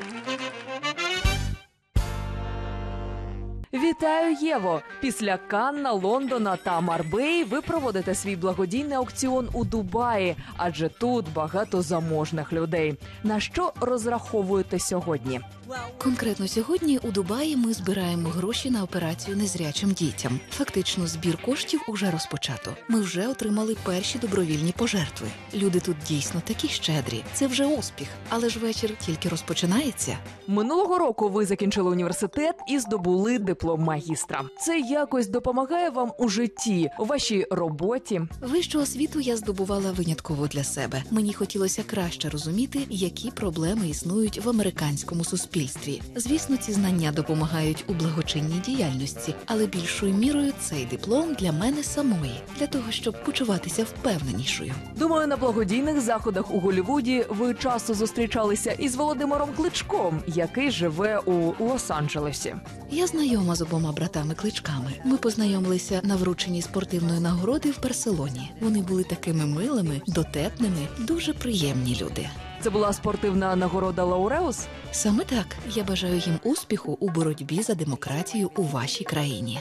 Thank you. Вітаю, Єво! Після Канна, Лондона та Марбеї ви проводите свій благодійний аукціон у Дубаї, адже тут багато заможних людей. На що розраховуєте сьогодні? Конкретно сьогодні у Дубаї ми збираємо гроші на операцію незрячим дітям. Фактично, збір коштів уже розпочато. Ми вже отримали перші добровільні пожертви. Люди тут дійсно такі щедрі. Це вже успіх, але ж вечір тільки розпочинається. Минулого року ви закінчили університет і здобули диплом магістра. Це якось допомагає вам у житті, у вашій роботі. Вищу освіту я здобувала винятково для себе. Мені хотілося краще розуміти, які проблеми існують в американському суспільстві. Звісно, ці знання допомагають у благочинній діяльності, але більшою мірою цей диплом для мене самої, для того, щоб почуватися впевненішою. Думаю, на благодійних заходах у Голлівуді ви часто зустрічалися із Володимиром Кличком, який живе у Лос-Анджелесі. Я знайома з обома братами кличками. Ми познайомилися на врученні спортивної нагороди в Барселоні. Вони були такими милими, дотепними, дуже приємні люди. Це була спортивна нагорода Лауреус. Саме так я бажаю їм успіху у боротьбі за демократію у вашій країні.